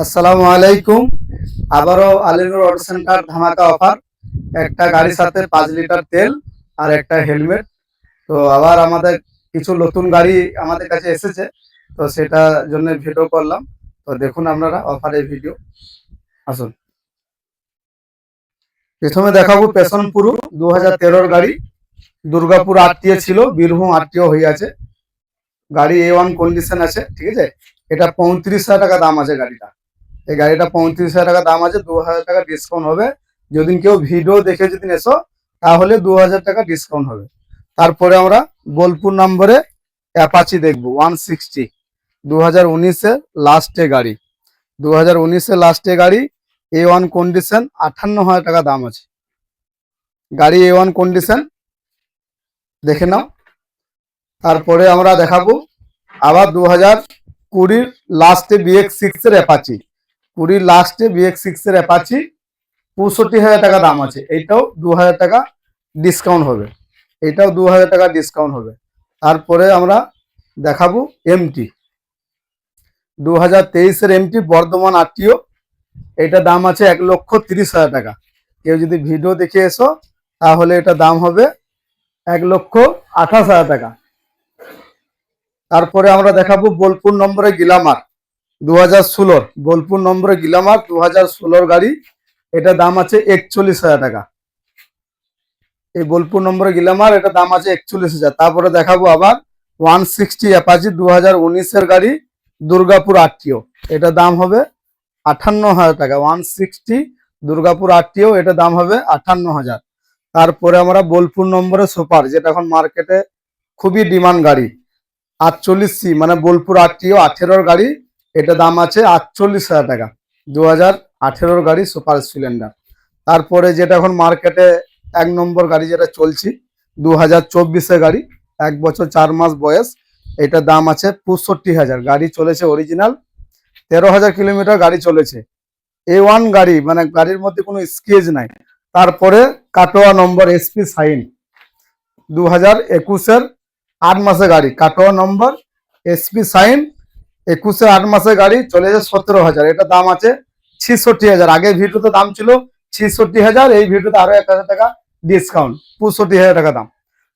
আসসালামু আলাইকুম। আবারও আলিনুর অটো সেন্টার ধামাকা অফার একটা গাড়ির সাথে পাঁচ লিটার তেল আর একটা হেলমেট। তো আবার আমাদের কিছু নতুন গাড়ি আমাদের কাছে এসেছে। তো সেটা জন্য ভিডিও করলাম। তো দেখুন আপনারা অফারের ভিডিও আসুন। প্রথমে দেখাবো পেশন পুরু দু হাজার গাড়ি। দুর্গাপুর আটটিও ছিল, বীরভূম আটটিও হয়ে আছে গাড়ি এ ওয়ান কন্ডিশন আছে, ঠিক আছে? এটা পঁয়ত্রিশ হাজার টাকা দাম আছে গাড়িটা এই গাড়িটা পঁয়ত্রিশ হাজার টাকা দাম আছে দু হাজার টাকা ডিসকাউন্ট হবে। যদি কেউ ভিডিও দেখে যদি এসো তাহলে দু হাজার টাকা ডিসকাউন্ট হবে। তারপরে আমরা বোলপুর নম্বরে অ্যাপাচি দেখব ওয়ান সিক্সটি দু হাজার উনিশের লাস্টে গাড়ি। দু হাজার উনিশের লাস্টে গাড়ি এ ওয়ান কন্ডিশন আটান্ন হাজার টাকা দাম আছে। গাড়ি এ ওয়ান কন্ডিশন দেখে নাও। তারপরে আমরা দেখাবো আবার দু হাজার কুড়ির লাস্টে বিএক্স সিক্স এর অ্যাপাচি। কুড়ির লাস্টে বিএক্স সিক্স এর অ্যাপাচি পঁয়ষট্টি হাজার টাকা দাম আছে। এইটাও দু হাজার টাকা ডিসকাউন্ট হবে। এটাও দু হাজার টাকা ডিসকাউন্ট হবে। তারপরে আমরা দেখাবো এমটি দু হাজার তেইশের এমটি বর্ধমান আরটিও, এটা দাম আছে এক লক্ষ তিরিশ হাজার টাকা। কেউ যদি ভিডিও দেখে এসো, তাহলে এটা দাম হবে এক লক্ষ আঠাশ হাজার টাকা। তারপরে আমরা দেখাবো বোলপুর নম্বরে গিলামার। দু হাজার বোলপুর নম্বরে গিলামার দু হাজার ষোলোর গাড়ি। এটা দাম আছে একচল্লিশ হাজার টাকা। এই বোলপুর নম্বরে গিলামার এটা দাম আছে একচল্লিশ হাজার। তারপরে দেখাবো আবার ওয়ান সিক্সটি অ্যাপাচি দু হাজার উনিশের গাড়ি, দুর্গাপুর আটটিও এটা দাম হবে আটান্ন হাজার টাকা। ওয়ান সিক্সটি দুর্গাপুর আটটিও এটা দাম হবে আটান্ন হাজার। তারপরে আমরা বোলপুর নম্বরে সুপার, যেটা এখন মার্কেটে খুবই ডিমান্ড গাড়ি। আটচল্লিশ সি মানে বোলপুর আটটিও আঠেরোর গাড়ি। এটা দাম আছে আটচল্লিশ হাজার টাকা। দু হাজার আঠেরোর গাড়ি সুপার স্প্লেন্ডার তারপরে যেটা এখন মার্কেটে এক নম্বর গাড়ি যেটা চলছি দু হাজার চব্বিশে গাড়ি, এক বছর চার মাস বয়স এটা দাম আছে পঁয়ষট্টি হাজার। গাড়ি চলেছে অরিজিনাল তেরো হাজার কিলোমিটার গাড়ি চলেছে। এ ওয়ান গাড়ি মানে গাড়ির মধ্যে কোনো স্কেচ নাই। তারপরে কাটোয়া নম্বর এসপি সাইন। দু হাজার একুশের আট মাসে গাড়ি, কাটোয়া নম্বর এসপি সাইন একুশে আট মাসের গাড়ি চলে যায় সতেরো হাজার। এটা দাম আছে ছিষট্টি হাজার। আগের ভিডিওতে দাম ছিল ছিষট্টি হাজার, এই ভিডিওতে আরও এক হাজার টাকা ডিসকাউন্ট পঁয়ষট্টি হাজার টাকা দাম।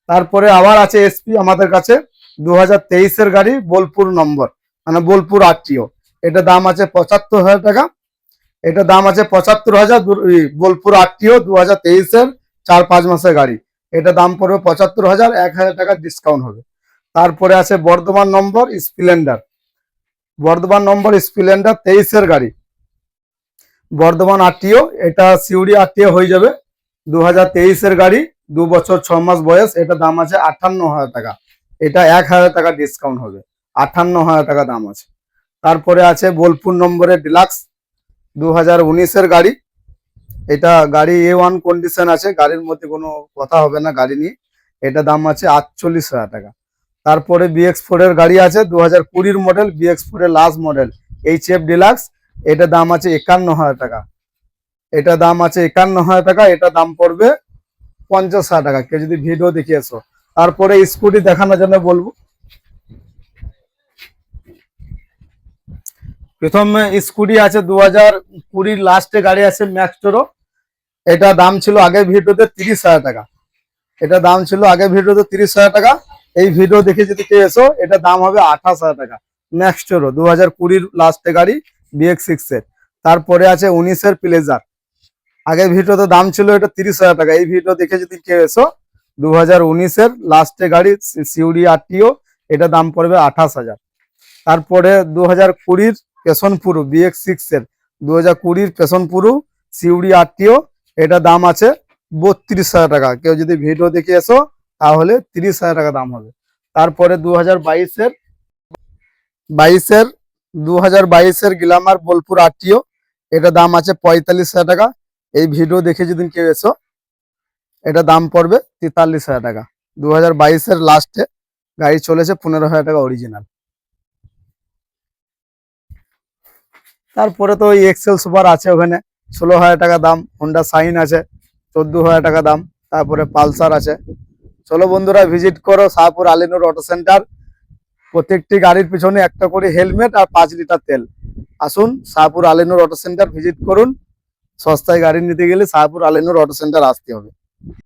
তারপরে আবার আছে এসপি আমাদের কাছে দু হাজার তেইশের গাড়ি, বোলপুর নম্বর মানে বোলপুর আটটিও এটা দাম আছে পঁচাত্তর হাজার টাকা। এটা দাম আছে পঁচাত্তর হাজার বোলপুর আটটিও দু হাজার তেইশের চার পাঁচ মাসের গাড়ি। এটা দাম পড়বে পঁচাত্তর হাজার, এক হাজার টাকা ডিসকাউন্ট হবে। তারপরে আছে Bardhaman number, Splendor. Bardhaman number Splendor তেইশের গাড়ি। বর্ধমান আরটিও, এটা সিউড়ি আরটিও হয়ে যাবে। দু হাজার তেইশের গাড়ি, দু বছর, ছ মাস বয়স, এটা দাম আছে আটান্ন হাজার টাকা। এটা এক হাজার টাকা ডিসকাউন্ট হবে। আটান্ন হাজার টাকা দাম আছে। তারপরে আছে বোলপুর নম্বরের ডিলাক্স দু হাজার উনিশের গাড়ি। এটা গাড়ি এ ওয়ান কন্ডিশন আছে, গাড়ির মধ্যে কোনো কথা হবে না, গাড়ি নিয়ে। এটা দাম আছে আটচল্লিশ হাজার টাকা। তারপরে বিএক্স ফোর এর গাড়ি আছে দু হাজার কুড়ির মডেল বিএক্স ফোর এর last model H F deluxe এটা দাম আছে একান্ন হাজার টাকা। এটা দাম আছে একান্ন হাজার টাকা, এটা দাম পড়বে পঞ্চাশ হাজার টাকা, কেউ যদি ভিডিও দেখে এসো তারপরে স্কুটি দেখানোর জন্য বলব। প্রথমে স্কুটি আছে দু হাজার কুড়ির লাস্টে গাড়ি আছে ম্যাক্সটোরো এটা দাম ছিল আগের ভিডিওতে তিরিশ হাজার টাকা। এটা দাম ছিল আগের ভিডিওতে তিরিশ হাজার টাকা। এই ভিডিও দেখে যদি কেউ এসো, এটা দাম হবে আঠাশ হাজার টাকা। ম্যাক্সটোরো দু হাজার কুড়ির লাস্টে গাড়ি বিএক্স সিক্স এর। তারপরে আছে উনিশের প্লেজার আগের ভিডিওতে দাম ছিল এটা তিরিশ হাজার টাকা। এই ভিডিও দেখে যদি কেউ এসো দু হাজার উনিশের লাস্টে গাড়ি সিউডি আরটিও এটা দাম পড়বে আঠাশ হাজার। তারপরে দু হাজার কুড়ির পেশনপুরু বিএক্স সিক্স এর। দু হাজার কুড়ির পেশন পুরু সিউডি আরটিও এটা দাম আছে বত্রিশ হাজার টাকা। কেউ যদি ভিডিও দেখে এসো তাহলে তিরিশ হাজার টাকা দাম হবে। তারপরে দু হাজার বাইশের বাইশের দু হাজার বাইশের গ্লামার বোলপুর আরটিও, এটা দাম আছে পঁয়তাল্লিশ হাজার টাকা। এই ভিডিও দেখে যদি কেউ এসো, এটা দাম পড়বে তেতাল্লিশ হাজার টাকা। দু হাজার বাইশের লাস্টে গাড়ি চলেছে পনেরো হাজার টাকা অরিজিনাল তারপরে তো ওই এক্সেল সুপার আছে ওখানে, ষোলো হাজার টাকা দাম হোন্ডা সাইন আছে, চোদ্দ হাজার টাকা দাম, তারপরে পালসার আছে। চলো বন্ধুরা ভিজিট করো শাহপুর আলিনুর অটো সেন্টার প্রত্যেকটি গাড়ির পিছনে একটা করে হেলমেট আর পাঁচ লিটার তেল। আসুন Shahpur Alinur auto centre visit করুন। সস্তায় গাড়ি নিতে গেলে শাহপুর আলিনুর অটো সেন্টার আসতে হবে।